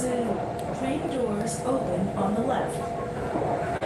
ซื่อ Train doors open on the left.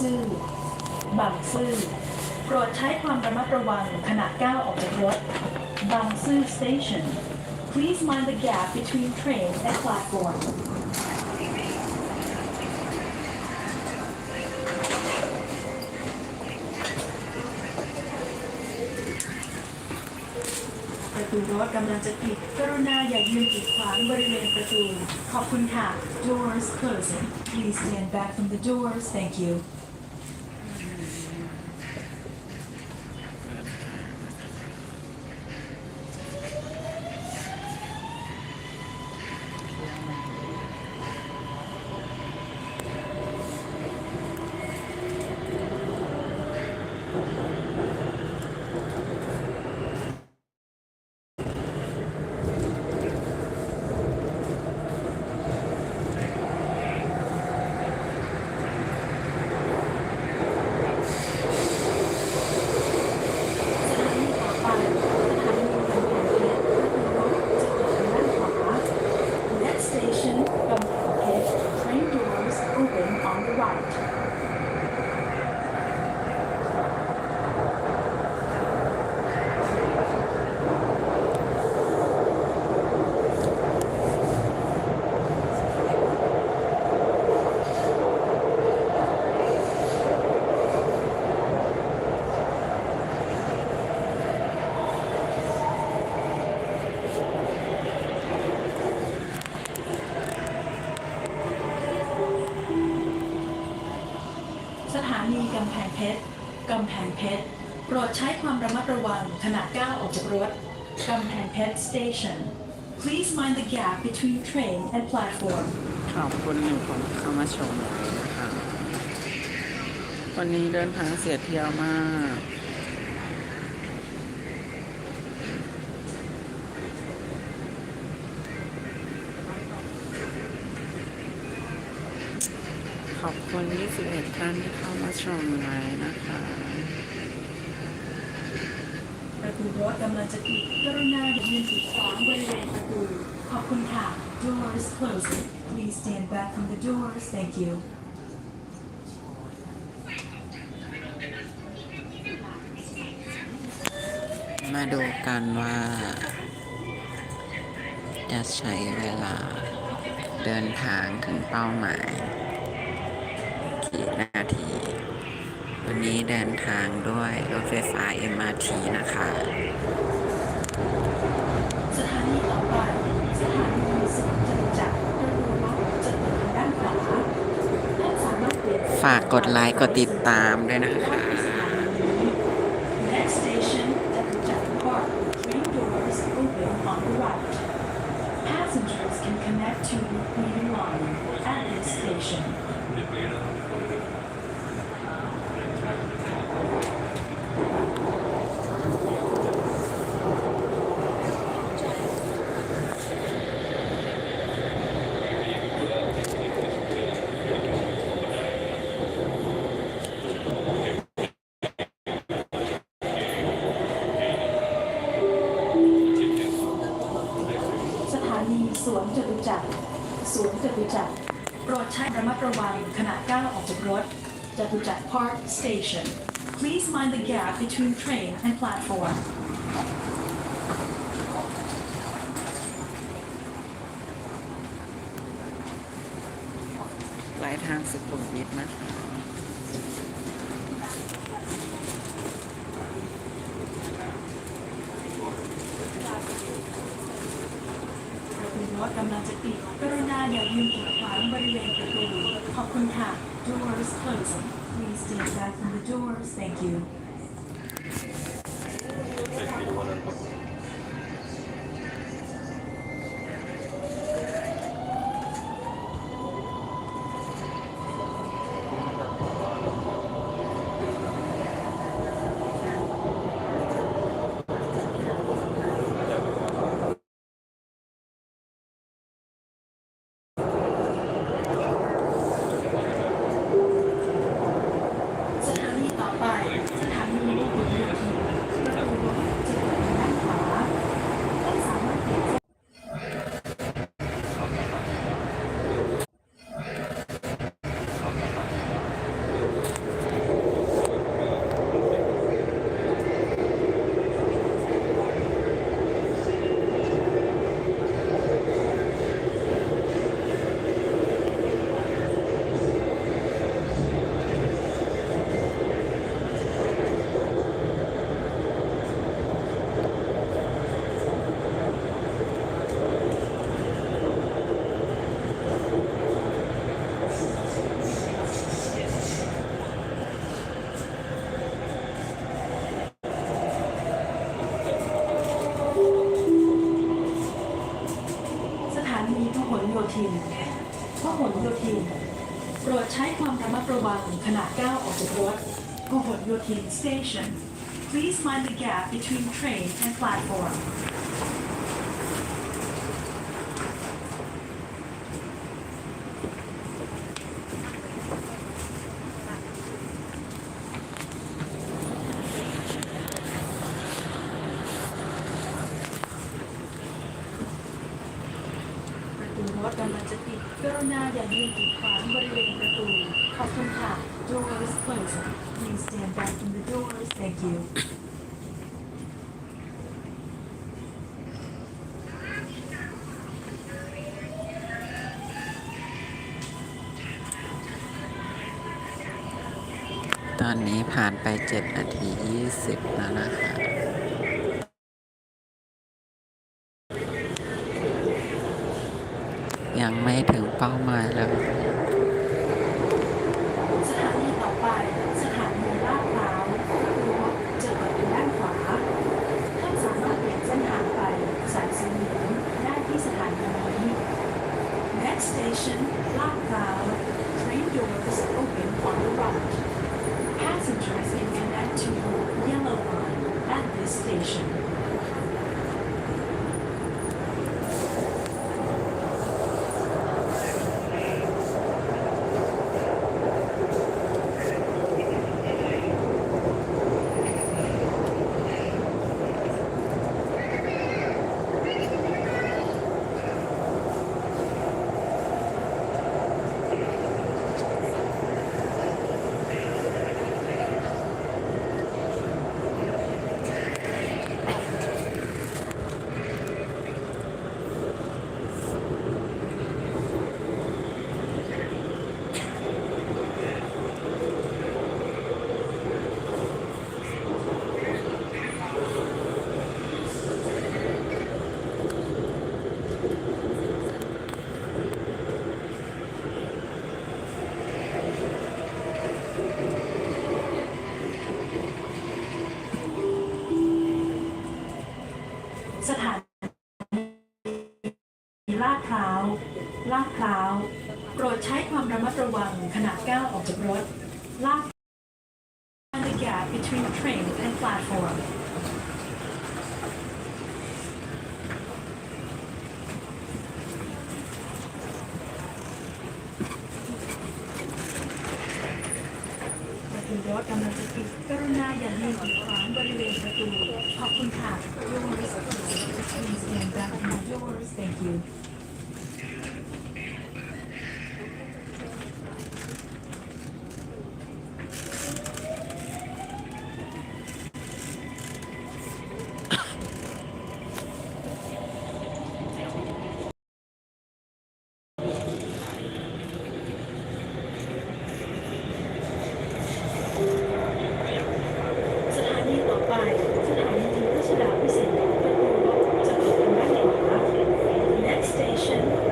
ซื่อบางซื่อโปรดใช้ความระมัดระวังขณะก้าวออกจากรถบางซื่อ station Please mind the gap between train and platform ประตูรถกำลังจะปิด กรุณาอย่ายืนกีดขวางบริเวณประตู ขอบคุณค่ะ Doors closing Please stand back from the doors Thank you สถานีต่อไปสถานีกำแพงเพชรประตูรถจะเปิดทางด้านขวา Next station กำแพงเพชร Train doors open on the right สถานีกำแพงเพ ชรกำแพงเพชรโปรดใช้ความระมัดระวังขณะก้าวออกจากรถกำแพงเพชร station Please mind the gap between train and platform ขอบคุณหนึ่งคนเข้ามาชมนะคะวันนี้เดินทางเสียเที่ยวมาก ขอบคุณ21ท่านที่เข้ามาชมไลฟ์นะคะประตูรถกำลังจะปิดกรุณาอย่ายืนกีดขวางบริเวณประตูขอบคุณค่ะ Doors closing Please stand back from the doors Thank you มาดูกันว่าจะใช้เวลาเดินทางถึงเป้าหมาย กี่นาที วันนี้เดินทางด้วยรถไฟฟ้า MRT นะคะ สถานีต่อไปสถานีสวนจตุจักรประตูรถจะเปิดทางด้านขวาท่านสามารถเปลี่ยน ฝากกดไลค์กดติดตามด้วยนะคะ Next station, Jatuchak Park. Train doors open on the right. Passengers can connect to Green Line at this station. สถานีสวนจตุจักร สวนจตุจักร โปรดใช้ระมัดระวังขณะก้าวออกจากรถ จตุจักร Park Station Please mind the gap between train and platform ปลายทางสุขุมวิทนะคะประตูรถกำลังจะปิดกรุณาอย่ายืนกีดขวางบริเวณประตูขอบอบคุณค่ะ Doors closing Stand back from the doors. Thank you พหลโยธินโปรดใช้ความระมัดระวังขณะก้าวออกจากรถพหลโยธิน Station Please mind the gap between train and platform ประตูรถกำลังจะปิดกรุณาอย่ายืนกีดขวางบริเวณประตู ขอบคุณค่ะ Doors closing Please stand back from the doors Thank you ตอนนี้ผ่านไป 7 นาที 20 แล้วนะคะ ยังไม่ถึงเป้าหมายเลย สถานีต่อไป สถานีลาดพร้าวประตูรถจะเปิดทางด้านขวา ท่านสามารถเปลี่ยนเส้นทางไปสายสีเหลืองได้ที่สถานีนี้ Next station ลาดพร้าว Train doors open on the right. Passengers can connect to Yellow Line at this station. สถานีลาด พร้าว ลาดพร้าว โปรดใช้ความระมัดระวังขณะก้าวออกจากรถ ลาด the gap between train and platform รถกำลังจะปิดกรุณาอย่ายืนกีดขวางบริเวณประตู ขอบคุณค่ะ Doors Please stand back from the doors Thank you Next station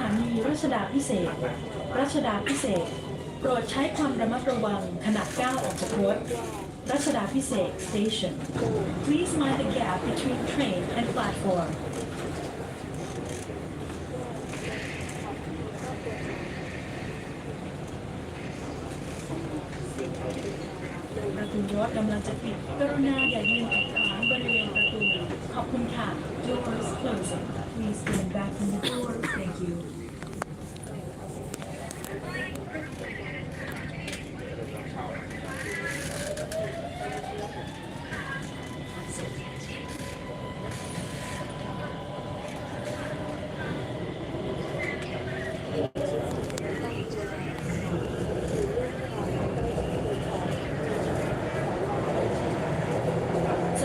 ถานี รัชดาพิเศษ รัชดาพิเศษ โปรดใช้ความระมัดระวังขณะก้าวออกจากรถ รัชดาพิเศษ station please mind the gap between train and platform ประตูรถกำลังจะปิด กรุณาอย่ายืนขัดขวางบริเวณประตู ขอบคุณค่ะ Doors closing Please stand back from the door Thank you ส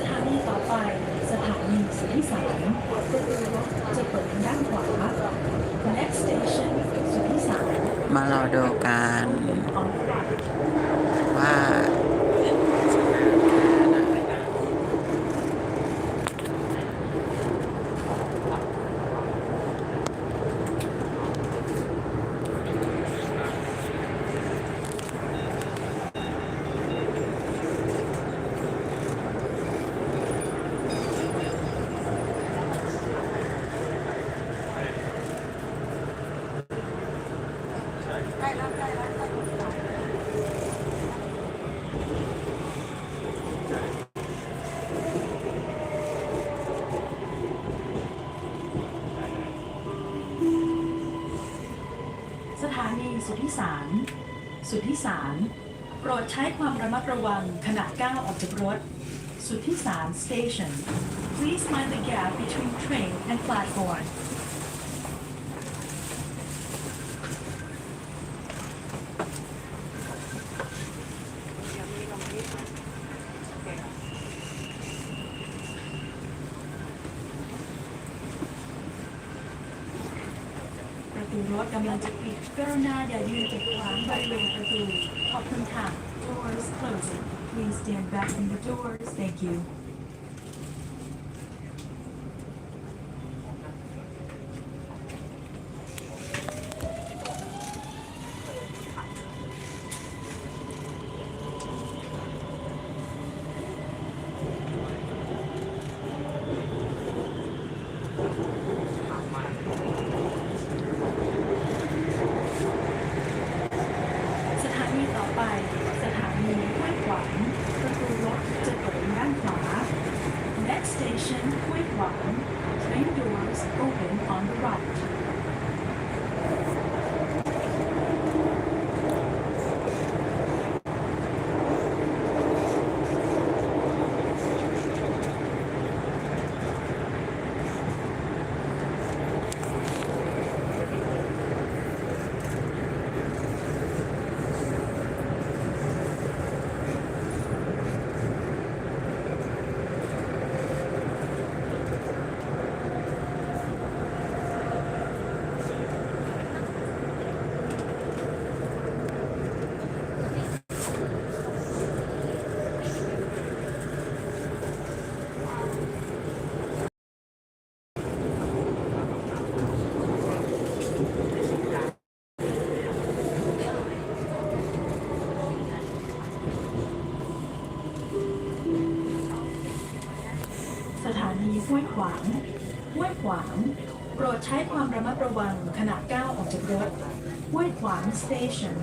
ถานีต่อไป สถานีสุทธิสารประตูรถจะเปิดทางด้านขวา Next station สุทธิสาร มารอดูกัน สถานีสุทธิสาร สุทธิสาร โปรดใช้ความระมัดระวังขณะก้าวออกจากรถ สุทธิสาร station please mind the gap between train and platform ตูรถกำลังจะปิด กรุณาอย่ายืนกีดขวางบริเวณประตู ขอบคุณค่ะ Doors closing Please stand back from the doors Thank you างห้วยขวางโปรดใช้ความระมัดระวังขณะก้าวออกจากรถห้วยขวาง station